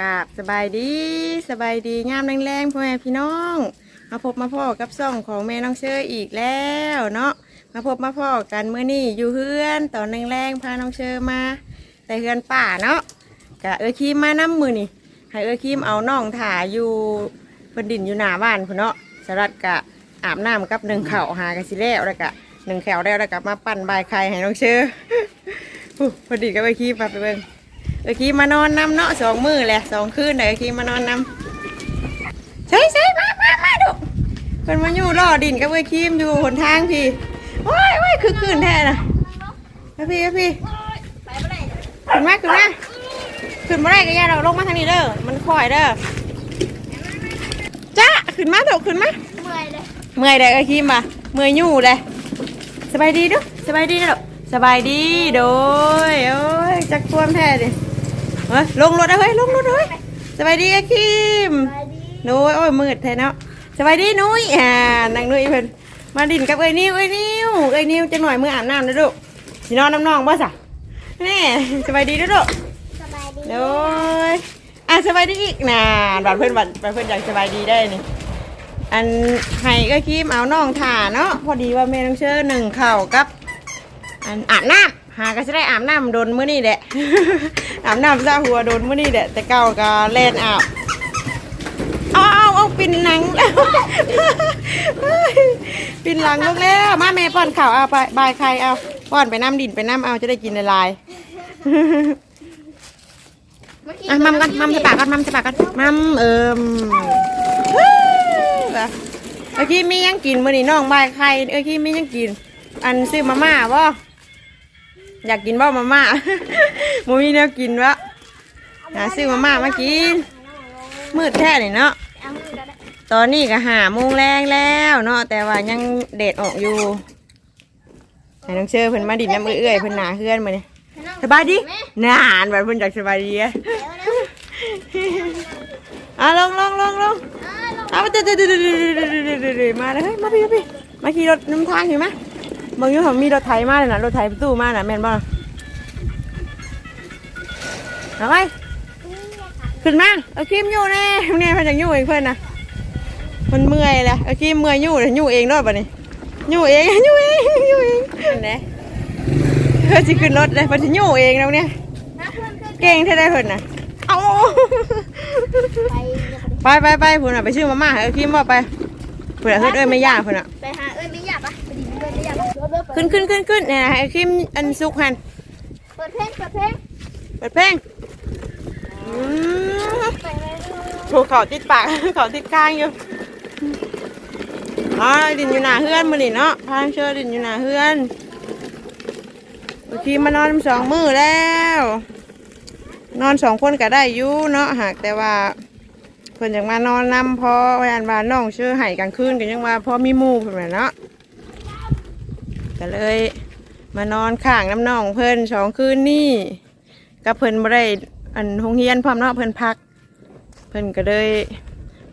กราบสบายดีสบายดีงามแรงๆพ่อแม่พี่น้องมาพบมาพ่อกับซ่องของแม่น้องเชออีกแล้วเนาะมาพบมาพ่อกันเมื่อนี้อยู่เฮือนตอนแรงๆพาน้องเชอมา แต่เฮือนป่าเนาะกะเออคีมมาน้ำมือนี่ให้เออคีมเอาน้องถ่าอยู่เพิ่นดินอยู่หน้าบ้านพุ่นเนาะสลัดกะอาบน้ำกับหนึ่งเข่าหากะสิแล้วแล้วกะหนึ่งแขวแล้วแล้วกะมาปั่นใบายไข่ให้น้องเชอพอดีก็ไปคีมมาไปเบิ่ง เมื่อกี้มานอนน้ำเนาะสองมือแหละสองคืนเลยเมื่อกี้มานอนน้ำใช่ใช่มามามาดูเพิ่นมาอยู่รอดินกับเมื่อกี้อยู่หนทางพี่ว้ายว้ายคือคืนแท้น่ะเอาพี่เอาพี่ขึ้นมาขึ้นมาขึ้นมาได้ก็อย่าเราลงมาทางนี้เด้อมันค่อยเด้อจ้าขึ้นมาเถอะขึ้นมาเมื่อยเลยเมื่อยเลยเมื่อกี้มาเมื่อยอยู่เลยสบายดีเด้อสบายดีเด้อสบายดีโดยโอ้ยจักความแท้ดิ เฮ้ยลงรถนะเฮ้ยลงรถเลยสบายดีอะคิมไปดีนุ้ยโอ้ยมืดแท้เนาะสบายดีนุ้ยอ่านางนุ้ยเพิ่นมาดินกับเอ้ยนิวเอ้ยนิวเอ้ยนิวจะหน่อยมืออาบน้ำนะลูกสินอนน้ำนองบ่สะแน่สบายดีเด้วยลูกสบายดีโดยอะสบายดีอีกนะบัดเพิ่นบัดบัดเพิ่นอยากสบายดีได้นี่อันให้ก็คิมเอาน้องถ่าเนาะพอดีว่าแม่น้องเชิญหนึ่งเข่าวกับ อันอาบน้ำหาก็จะได้อาบน้ำโดนมื้อนี่แหละ อาบน้ำซาหัวโดนมื้อนี่แหละแต่เก่าก็เล่นอาบเอาเอาเอาปินหนังแล้วปินหลังลงแล้วมาแม่ป้อนข่าวเอาไปบายใครเอาป้อนไปน้ำดินไปน้ำเอาจะได้กินละลายอะมัมกันมัมใส่ปากกันมัมใส่ปากกันมัมเอิมเฮ้ยว่ะเมื่อกี้มียังกินมื้อนี้น้องบายใครเมื่อกี้มียังกิน อันซื้อมาม่าบ่ อยากกินบ้ามาม่าโมมี่แนวกินวะหาซื้อมาม่ามากิน มืดแท้เลยเนาะ ตอนนี้ก็หาโมงแรงแล้วเนาะแต่ว่ายังเด็ดออกอยู่ไหนน้องเชื่อเพิ่นมาดินน้ำเอื้อยเพิ่นหนาเพื่อนมาเนี่ยสบายดีนานแบบเพิ่นอยากสบายดีอะอ่ลงลงลงลงเอาไปเดือดเดือดเดือมาเลยมาพี่มาพี่มาขี่รถน้ำทางอยู่ไหม บางอยูเขามีรถไถมาเลยนะรถไถประตูมานะแม่นบ่เอาไปขึ้นมาเอาครีมอยู่แน่เนี่ยเพิ่นอยากยู่เองเพิ่อนนะมันเมื่อยแหละเอาครีมเมื่อยยู่เลยยู่เองด้วยป่ะนี่ยู่เองยู่เองยู่เองเห็นไหมเพื่อจะขึ้นรถเลยเพิ่นจะยู่เองแล้วเนี่ยเอนเพื่อนเก่งเท่าได้เพิ่นนะเอาไปไปไปเพิ่นน่ะไปชื่อมาม่าให้เอาครีมบ่าไปเพิ่นน่ะเอ้ยไม่ยากเพิ่นน่ะไปหาเอ้ยไม่ ดี๋ยวเดี๋ยวเปิดขึ้นขึ้นขึ้นขึ้นเนี่ยให้ครีมอันซุกหันเปิดเพลงเปิดเพลงเปิดเพลงอืมไปเลยถูกเขาติดปาก เขาติดข้างอยู่อ๋อดินอยู่หน้าเฮือนมื้อนี้เนาะพางเชื่อดินอยู่หน้าเฮือนเมื่อกี้มานอนสองมื้อแล้ว นอนสองคนก็ได้อยู่เนาะหากแต่ว่าเพิ่นอยากมานอนนำเพอว่าอันว่าน้องเชื่อให้กลางคืนก็ยังว่าพอมีหมู่เพิ่นแหละเนาะ ก็เลย มานอนข้างน้ำนองเพิ่นสองคืนนี่กับเพิ่นบ่ได้อันโรงเรียนพร้อมเนาะเพิ่นพัก เพิ่นก็เลย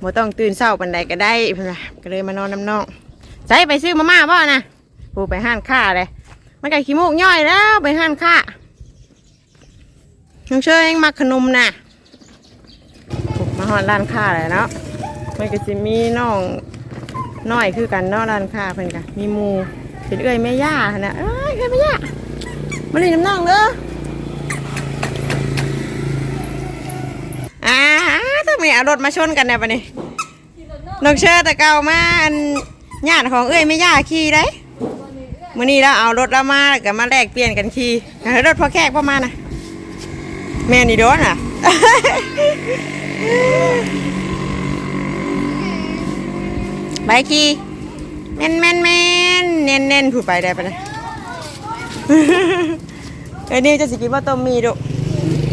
บ่ต้องตื่นเช้าปานใดก็ได้เพิ่นว่าก็เลยมานอนน้ำนองใส่ไปซื้อมาม่าบ่นะปูไปห้านค้าเลยมันก็ขี้มูกย่อยแล้วไปห้านค้าน้องเชยยังมักขนมนะมาฮอดร้านค้าเลยเนาะมันก็สิมีน้องน้อยคือกันเนาะร้านค้าเพิ่นก็มีมู เป็นเอ้ยแม่ย่านนะเอ้ยเอ้ยแม่ย่ามาเล่นน้ำน้องเด้ออ่าถ้าไม่เอารถมาชนกันเนี่ยปะนี่น้องเชิดแต่เก่ามาอันญาติของเอ้อยแม่ย่าขี่ได้มื่อนี้เราเอารถเรามาแล้วกับมาแลกเปลี่ยนกันขี่รถพอแขกประมาณน่ะแม่นี่โดนอะไปขี่แม่นแม่นแม่ นเน้นเน้นผูดไปได้ปะนี่ยเอ้ยนี่จะสิกินว่าต้มมีดุ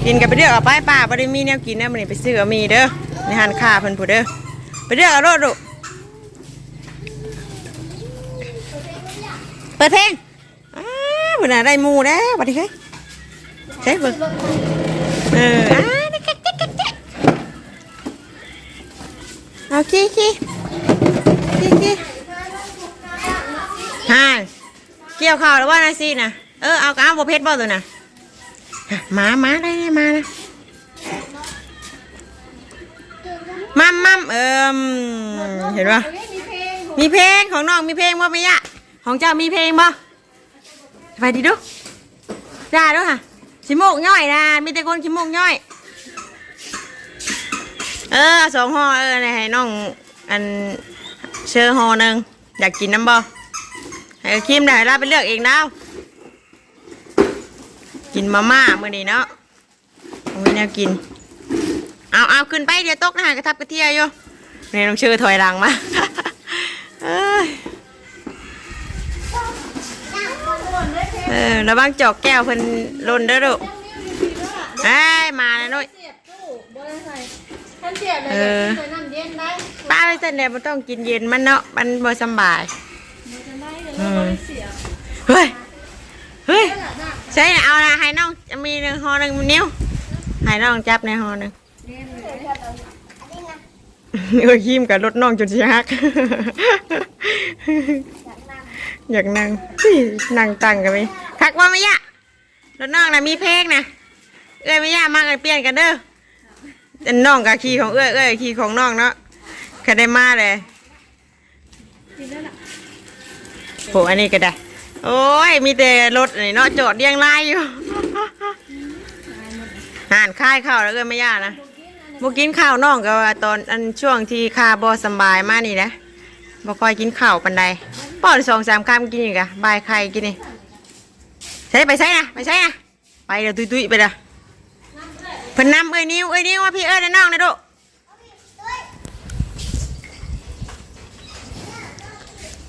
กินกับไปเดือกเอาไปป้าบ่ได้มีแนวกินนะมันนี่ไปซื้อเอามีเด้อในหันค้าเพิ่นผู้เด้อไปเดือกเอาโลดดุเปิดเพลงอ้าวเพิ่นน่ะได้หมูแล้วบัดนี้เฮ้ยใช่เบิ่งเอออ้าเอาขี้ขี้ขี้ขี้ ฮ่าเกี่ยวข้าวแล้วว่านะสินะเออเอากระเอาบ่เพชรบ่ตัวนะมามาได้ได้มานะเอิมเห็นปะมีเพลงของน้องมีเพลงบ่ไหม่ยะของเจ้ามีเพลงบ่ไปดิดูจ้าดูค่ะชิโมกย่อยนะมีแต่คนชิโมกย่อย เออสองห่อเออเนี่ยให้น้องอันเชอห่อหนึ่งอยากกินน้ำบ่ ให้เอาคิมได้เราไปเลือกเองแล้วกินมาม่ามื่อนี้เนาะมีแนวกิน เอาเอาขึ้นไปเดี๋ยวตกนะฮะกระทับกระเทียอยู่นี่น้องเชอถอยหลังมาเอ้ยเออระวังจอกแก้วเพิ่นหล่นเด้อลูกเอ้ยมาแล้วนุ้ยเสียบตู้บ่ได้ใส่ท่านเสียบเลยเออใส่น้ำเย็นได้ป้าไปเส้นเดียวมันต้องกินเย็นมันเนาะมันบ่สำบายมัน เฮ้ย เฮ้ยใช่เอานะให้น้องมีหนึ่งหอหนึ่งนิ้วให้น้องจับในหอหนึ่งเล่นเลยเออขีมกับรถน้องจนสิฮักอยากนั่งนั่งตั้งกันไหมคักว่าไม่ยะรถน้องนะมีเพลงนะเอ้ยไม่ยะมากเลยเปลี่ยนกันเด้อนน้องกับขี่ของเอ้ยเอ้ยขี่ของน้องเนาะก็ได้มาเลยกินแล้วล่ะ โหอันนี้ก็ได้ โอ้ย มีแต่รถนี่เนาะจอดเรียงรายอยู่ห่านค่ายข้าวแล้วเอ้ยไม่ยากนะบ่กินข้าวน้องก็ตอนอันช่วงที่คาบ่สบายมากนี่นะบ่ค่อยกินข้าวปานใดป้อนสองสามคำกินอีกอะบายไข่กินนี่ใช่ไปใช่นะไปใช่นะไปเดี๋ยวตุ้ยไปเด้อเพิ่นนำเอ้ยนิ้วเอ้ยนิ้วว่าพี่เอ้ยน้องนะดุ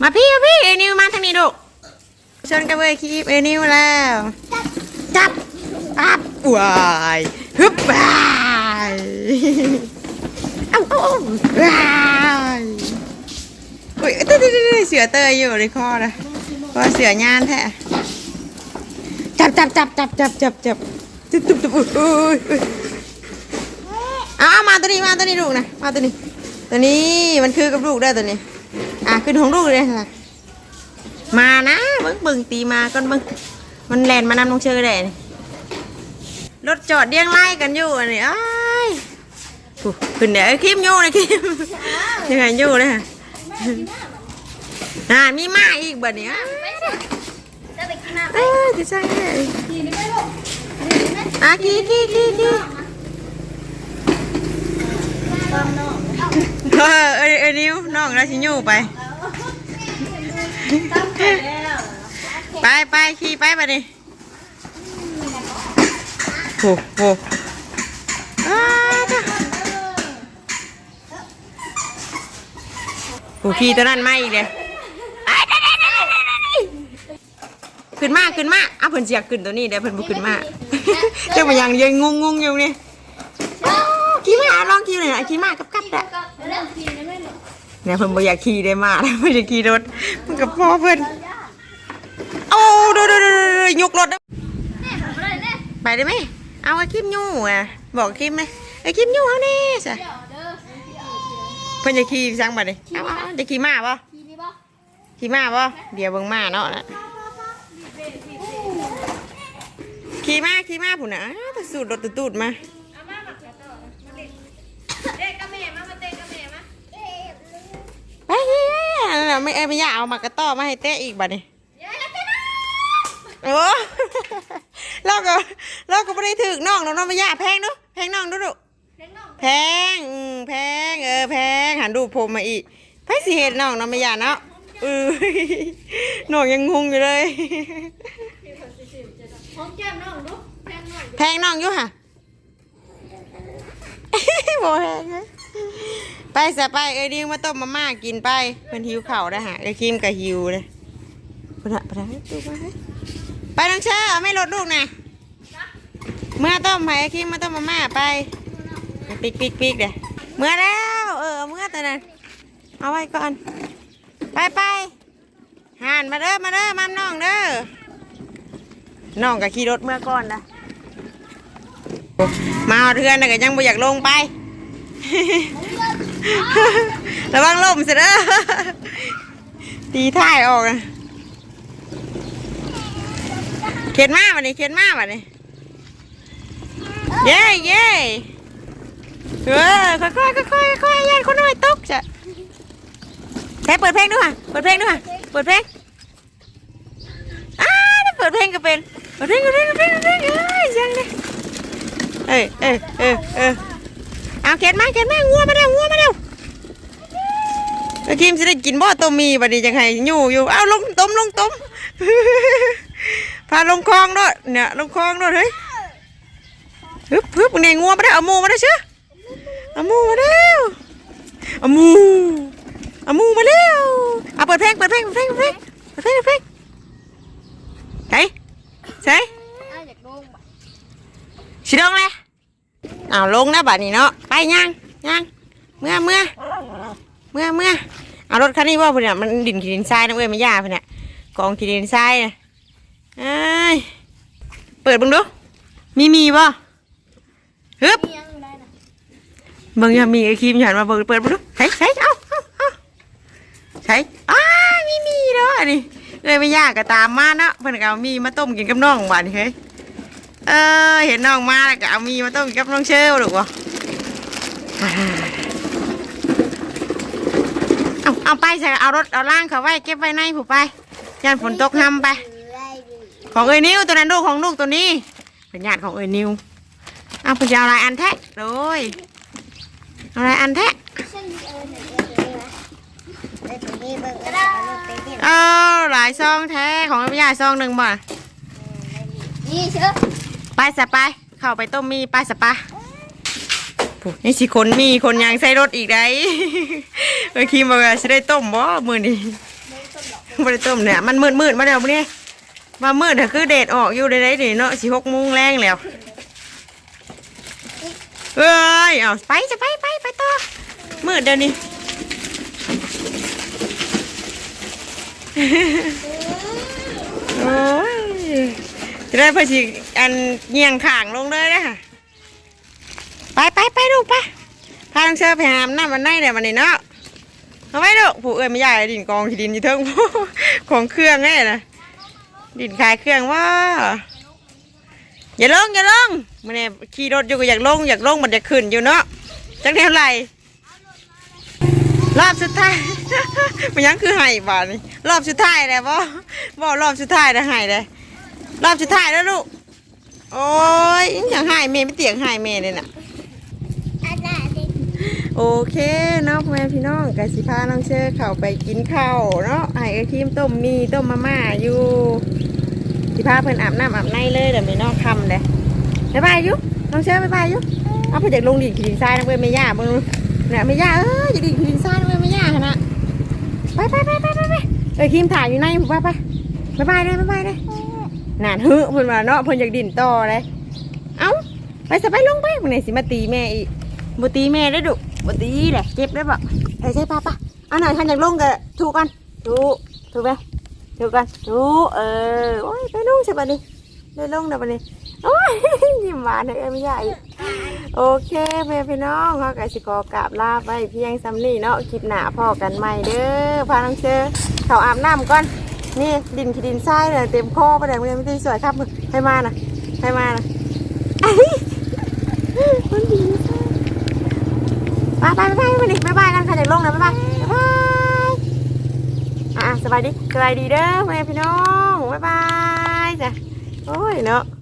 มาพี่มาพี่เอนิวมาทางนี้ดุชนกับเอ้ยคีบเอนิวแล้วจับปั๊บว้ายฮึบวายเอ้าเอ้าเอ้าว้ายอุ้ยเต้ยเต้ยเสือเตยอยู่ในคอนะเพราเสือยานแท้จับจับจับจับจับจับจับจุ๊บจุ๊บจุ๊บอุ้ยอุ้ยอุ้ยเอาเอามาตัวนี้มาตัวนี้ลูกนะมาตัวนี้ ตัวนี้มันคือกับลูกได้ตัวนี้ อะขึ้นของลูกเลยค่ะมานะเบิ้งเบิ้งตีมาก่อนเบิ้งมันแลนมานำน้องเชอได้นี่รถจอดเรียงไล่กันอยู่อันนี้อ้ายอู้ขึ้นเดี๋ยวไอ้คิมอยู่นะคิมยังไงอยู่เลยค่ะอ่ามีมาอีกบัดนี้อ้ายจะไปกินน้ำเอ้ยจะใช่เลยกินได้ไหมลูกอะขี่ขี่ขี่ขี่ ตามน้อง เออเอ้ยเอ้ยนิ้วน้องราชิญูไปตามไปแล้วไปไปขี่ไปบัดนี้โอ้โหอ้าวจ้ะผู้ขี่ตัวนั้นมาอีกเลยขึ้นมาขึ้นมาอ้าวเพิ่นเสียขึ้นตัวนี้เดี๋ยวเพิ่นบ่ขึ้นมาเจ้ามายังยังงงงๆอยู่นี่ขี่มาลองขี่หน่อยนะขี่มากับกับได้เริ่มกินได้ไหมลูก เนี่ยเพิ่นบ่อยากขี่ได้มาเพิ่นอยากขี่รถมันกับพ่อเพิ่นโอ้ดูดูดูดูยกรถเด้อแม่ทำอะไรเนี่ยไปได้ไหมเอาไอ้คิมยู่อะบอกคิมเลยไอ้คิมยู่เอานี่ซะเดี๋ยเด้อเพิ่นจะขี่จังบัดนี้เอาเอาจะขี่มาบ่ทีนี้บ่ขี่มาบ่เดี๋ยวเบิ่งมาเนาะนะขี่มาขี่มาผู้น่ะอ้าวแต่สูดรถตูดมา เอามาหมักกระต่อมาเด็กเด็กกับแม่มามาเตะกับแม่มา ไปเฮ้ย นั่นน่ะไม่เอ้ยไม่อยากเอามากระต้อมาให้เตะอีกบัดนี้ยายแล้วเตะนะโอ้เราก็เราก็ไม่ได้ถึกน้องเราเนาะไม่อยากแพงเนาะแพงน้องดูดูเด็กน้องแพงอืมแพงเออแพงหันดูผมมาอีกไปสิเห็นน้องเนาะไม่อยากเนาะเออน้องยังงงอยู่เลยหอมแก้มน้องลูกแก้มน้องแพงน้องอยู่ค่ะบ่แพงเลย ไปสะไปเอ้ยดิวมาต้มมาม่ากินไปเพิ่นหิวเข้าได้ฮะไอ้คิมก็หิวเลยไปละไปละดูไปไปน้องเชอร์ไม่ลดลูกนะเมื่อต้มให้ไอ้คิมมาต้มมาม่าไปปิกปิกปิกเด้อเมื่อแล้ว เออเมื่อแต่นั้นเอาไว้ก่อน ไปไปห่านมาเด้อมาเด้อมาน้องเด้อน้องก็ขี่รถเมื่อก่อนนะมาเอาเทือนแต่ก็ยังไม่อยากลงไป ระวังล่มเสียเด้อตีท้ายออกนะเข็นมาวันนี้เข็นมาวันนี้เย้เย้เออค่อยๆค่อยๆค่อยยายคนน้อยตกจ้ะแค่เปิดเพลงด้วยเปิดเพลงด้วยเปิดเพลงอ้าเปิดเพลงก็เป็นเปิดเพลงเปิดเพลงเปิดเพลงเปิดเพลงเอ้ยยังเลยเอ้ยเอ้ยเอ้ย เอ้ยเอาเข็นมาเข็นมางัวมาเร็วงัวมาเร็วแล้วทีมจะได้กินบ่ต้มมีบัดนี้จังไห้อยู่อยู่เอาลงต้มลงต้มพาลงคลองด้วยเนี่ยลงคลองด้วยเฮ้ยฮึบฮึบเนี่ยงัวมาได้เอาหมูมาได้เชื่อเอาหมูมาแล้วเอาหมูเอาหมูมาแล้วเอาเปิดเพลงเปิดเพลงเปิดเพลงเปิดเพลงเปิดเพลงเปิดเพลงใช่ใช่อ้าวอยากโดนบ่สิลงเลย เอาลงนะบัดนี้เนาะไปย่างย่างเมื่อเมื่อเมื่อเมื่อเอารถคันนี้ว่าเพื่อนน่ะมันดินขีดินทรายนะเว้ยไม่ยาเพื่อนน่ะกองขีดินทรายน่ะเอ้ยเปิดบึงดูมีมีบ่ฮึบมียังยู่ได้นะเบิ่งมีไอ้ครีมหันมาเปิดเปิดมาดูใช้ใช้เอาใช้อ้ามีมีเนาะอันนี้เลยไม่ยากก็ตามมาเนาะเพิ่อนก็เอามีมาต้มกินกับน้องบ้านนี่เฮ้ย เออเห็นน้องมาแล้วก็เอามีมาต้มกับน้องเชลลูกวะอ่าเอาเอาไปใส่เอารถเอาล่างเขาไว้เก็บไว้ในผู้ไปย่านฝนตกห้ำไป ของเอ้ยนิวตัวนั้นลูกของลูกตัวนี้เป็นญาติของเอ้ยนิวเอาไปเอาอะไรอันแท้โดยเอาอะไรอันแท้เออเห็นเออตัวนี้นะเออตัวนี้เบิ่งเออเอารถไปเบิ่งเอาหลายซองแท้ของพี่ยาซองหนึ่งบ่นี่เชื่อ ไปสะไป เข้าไปต้มมีไปสะปะนี่สิคนมีคนยางใส่รถอีกได้เมื่อกี้มาว่าสิได้ต้มบ่มือนี้ไม่ได้ต้มเนี่ยมันมืดมืดมาแล้วมื้อนี้มามืดเถอะคือเดดออกอยู่ได้ได้ดิเนาะสิหกโมงแรงแล้วเอ้ยเอาไปจะไปไปไปต่อมืดเดี๋ยวนี้โอ้ย จะได้พอสิอันเงียงข่างลงเลยนะค่ะไปไปไปลูกไปพาน้องเชอไปหามน้ำมันในเดี๋ยมันนี่เนาะเอาไว้ลูกผู้เอ้ยไม่ใหญ่ดินกองที่ดินอยู่เทิงของเครื่องไงนะดินขายเครื่องว่าอย่าลงอย่าลงมันเนี่ยขี่รถอยู่ก็อยากลงอยากลงมันจะขึ้นอยู่เนาะจักเท่าไหร่รอบสุดท้าย มันยังคือไห้บานี่รอบสุดท้ายเลยบ่บ่รอบสุดท้ายแล้วไห้เลย รอบสุดท้ายแล้วลูก โอ้ยอยังไห้เมย์ไม่เตียงไห้เมย์เลยน่ะ โอเคเนาะพ่อแม่พี่น้องกสิพาน้องเชอเข้าไปกินข้าวเนาะไห้กระทิมต้มมีต้มมาม่าอยู่สิพาเพิ่นอาบน้ำอาบในเลยเดี๋ยวไม่นอกคำเลยบ๊ายบายยุน้องเชอบ๊ายบายยุเอาไปจากลงดินขีดินทรายนะเว้ยไม่ยาเบิ่งเนี่ยไม่ย่าเออจะดินขีดทรายนะเว้ยไม่ยาขนาดไปไปไปไปไปไปเอ้ยคิมถ่ายอยู่ในผมไปไปบ๊ายบายเลยบ๊ายบายเลย นานฮึเพิ่นว่าเนาะเพิ่นอยากดินต่อเลยเอ้าไปสบายลงไปมึงไหนสิมาตีแม่อีกบตีแม่ได้ดุบตีแหละเจ็บได้ปะใช่ใช่ป้าป้าอันไหนทันอยากลงกันถูกกันถูกถูกไหมถูกกันถูกเออโอ้ยไปลงใช่ปะดิได้ลงได้ปะดิโอ้ยยิ้มหวานเลยเอ้ยไม่ใหญ่โอเคแม่พี่น้องเขาไก่สิกอกราบลาไปเพียงซ้ำนี่เนาะคลิปหนาพ่อกันใหม่เด้อพาน้องเชอเขาอาบน้ำก่อน นี่ดินขี้ดินทรายเลยเต็มข้อประเดี๋ยไม่ได้สวยครับให้มานะให้มานะมันดีมากไปไปไปไปดิบ๊ายบายกันค่ะจากลงนะบ๊ายบายบ๊ายบายอะสบายดีสบายดีเด้อแม่พี่น้องบ๊ายบายจ้ะโอ้ยเนาะ